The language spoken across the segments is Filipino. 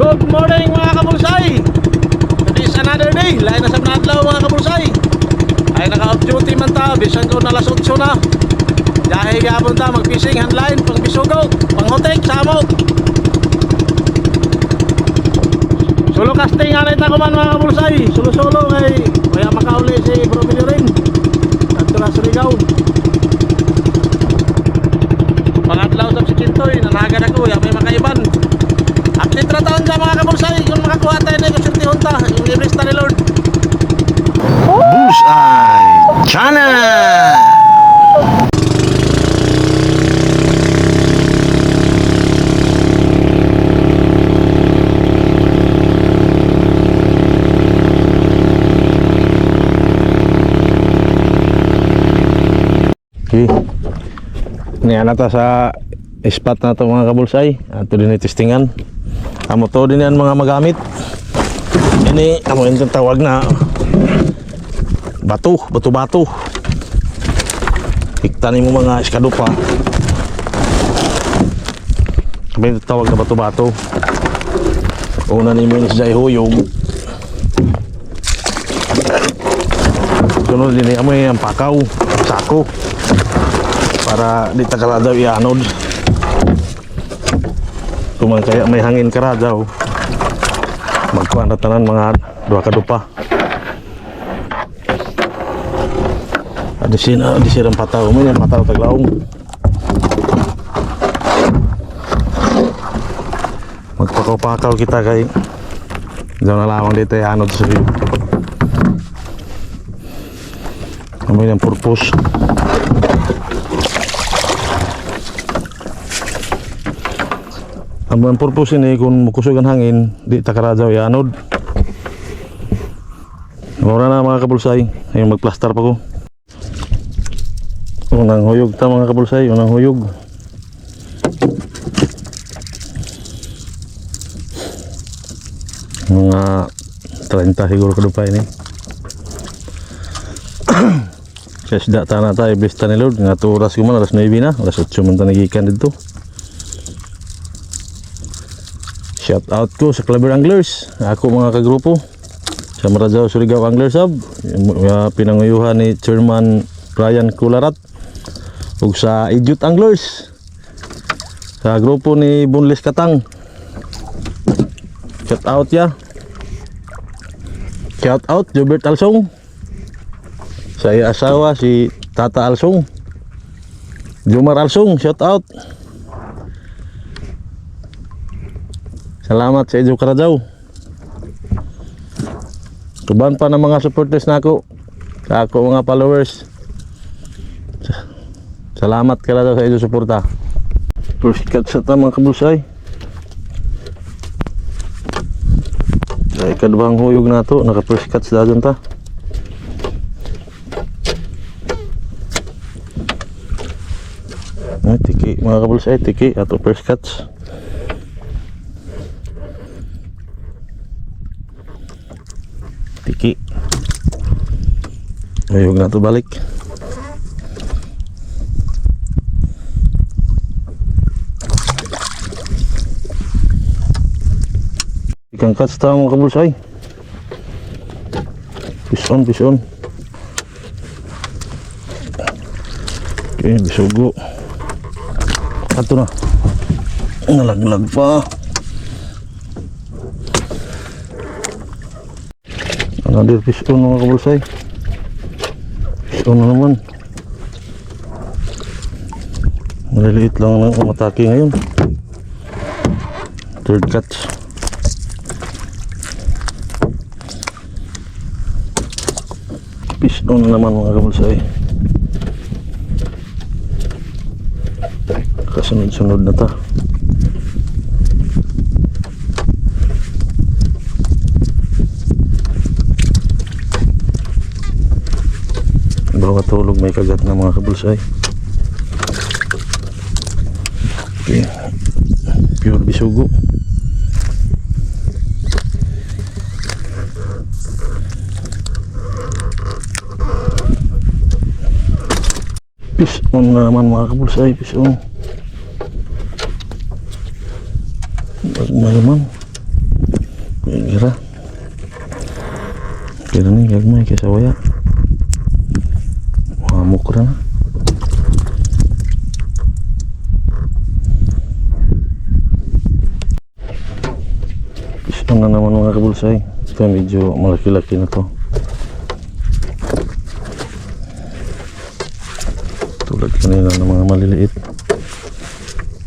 Good morning mga kabulsay. It is another day. Lain na sa Manadlaw mga kabulsay. Ay naka-off duty man ta. Bisan ko na 8 na. Dahil gabon ta mag-fishing handline Pang bisugo Pang hotek Samo Solo casting alay ta ko man mga kabulsay. Solo-solo kay Kaya makauli si Bro rin At na Surigao Pangatlaw sa si Chintoy. Nanagan ako Ya may makaiban Na ni ta sa spot na to mga kabulsay. Ato din testingan. Amo to din yan mga magamit. Ini amo yung tawag na bato, bato-bato. Hiktanin mo mga eskadupa. Kami tawag na bato-bato. Una ni mo yung sa ihuyog. Sunod din mo yung pakaw, sako. Para di takaladaw ianod. Kung kaya may hangin karadaw. Magkuhan na tanan mga dua kadupa. Ada sina, ada sirang patau, mo yan patau taglaong. Magpakaw-pakaw kita kay Diyan na lamang dito ay anod sa view. Ano yung purpose? Ang ang purpose ini kung mukusog ang hangin, di takaradaw anod. Mura na mga kabulsay, ayun magplaster pa ko. Unang huyog ta mga kabulsay, unang huyog. Mga 30 siguro kadupay ni. Kasi data na tayo, besta ni Lord. Nga to oras ko man, alas 9 na. Alas 8 man ta nagikan dito. Shout out ko sa Clever Anglers. Ako mga kagrupo. Sa Marazao Surigao Anglers Hub. Mga pinanguyuhan ni Chairman Brian Kularat. ug sa Idiot Anglers sa grupo ni Bunles Katang shout out ya shout out Jobert Alsong sa asawa si Tata Alsong Jumar Alsong shout out salamat sa Ejo Karadaw tuban pa ng mga supporters nako sa ako mga followers Salamat kala daw sa iyo suporta. First cut sa tamang kabusay. Ay kadbang huyog na to, naka first cut sa dadon ta. Ay, tiki mga kabulsay, tiki ato first cuts. Tiki. Huyog na to balik. Ikan cuts tayo mga kabulsay. Fish on, fish on. Okay, bisugo. Ato na. Nalaglag pa. Another fish on mga kabulsay. Fish on na naman. Maliliit lang ang umatake ngayon. Third catch. Fish on na naman mga kabulsay. Kasunod-sunod na ta. Bago matulog may kagat na mga kabulsay. Okay. Pure bisugo. Fish on na naman mga kabulsay, fish on. Wag na naman. Kira. Kira ni gagmay kaysa waya. Hamok ra na. Gusto na naman mga kabulsay. Ito medyo malaki-laki na to. Tulad kanina ng mga maliliit.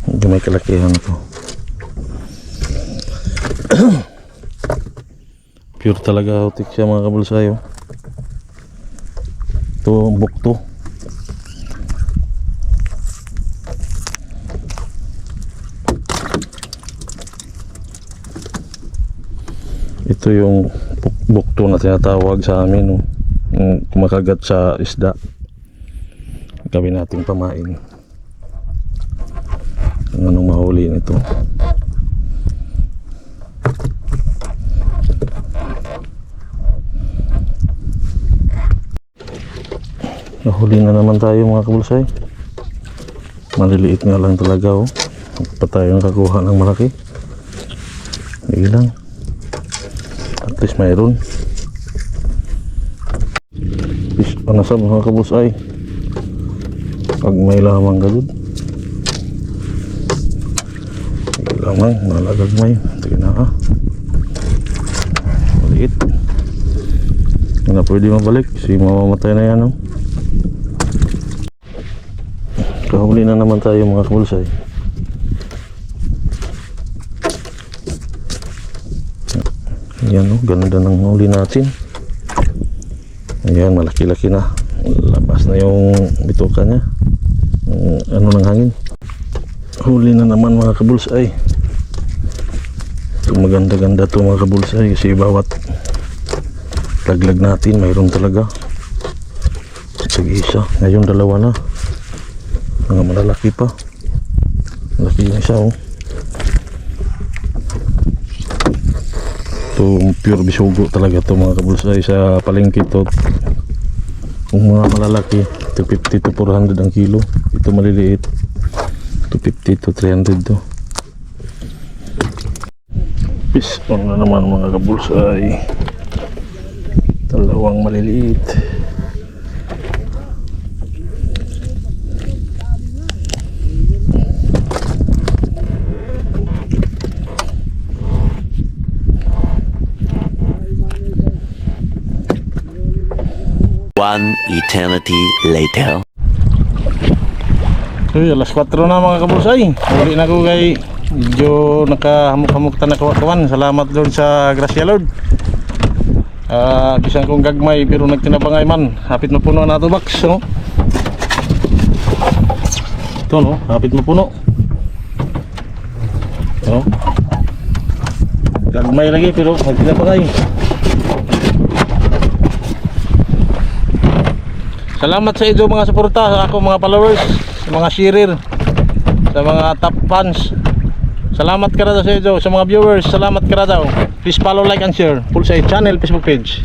Medyo may kalakihan na to. Pure talaga hotik siya mga kabulsay. Oh. Ito bukto. Ito yung buk- bukto na tinatawag sa amin. No? Kumakagat sa isda. Gawin nating pamain. Anong mahuli nito. Nahuli na naman tayo mga kabulsay. Maliliit nga lang talaga oh. Hindi Pa tayo nakakuha ng malaki. Hindi lang. At least mayroon. Fish ano sa mga kabulsay. Pag may lamang gagod. Hindi lamang, malagag may. Tingnan na ha. Maliit. Hindi na pwede mabalik kasi mamamatay na yan oh. Kahuli na naman tayo mga kabulsay. Ayan o, ganda ng huli natin. Ayan, malaki-laki na. Labas na yung bituka niya. Yung ano ng hangin. Huli na naman mga kabulsay. Maganda-ganda to mga kabulsay kasi bawat laglag natin mayroon talaga. Sige isa. Ngayon dalawa na mga malalaki pa. Malaki yung isa oh. Ito pure bisugo talaga to mga kabulsay sa palengke to. Kung mga malalaki 250 to 400 ang kilo. Ito maliliit. 250 to 300 to fish on na naman mga kabulsay. Dalawang maliliit One eternity later. Uy, alas 4 na mga kabulsay. Uli na ko kay medyo nakahamok-hamok ta na. Salamat Lord sa grasya Lord. Ah, bisan kong gagmay pero nagtinabangay man. Hapit mapuno na to box, no? Ito no, hapit mapuno. No? Gagmay lagi pero nagtinabangay. Salamat sa inyo mga suporta sa ako mga followers, sa mga sharer, sa mga top fans. Salamat ka daw sa inyo, sa mga viewers, salamat ka daw. Please follow, like, and share. Full sa channel, Facebook page.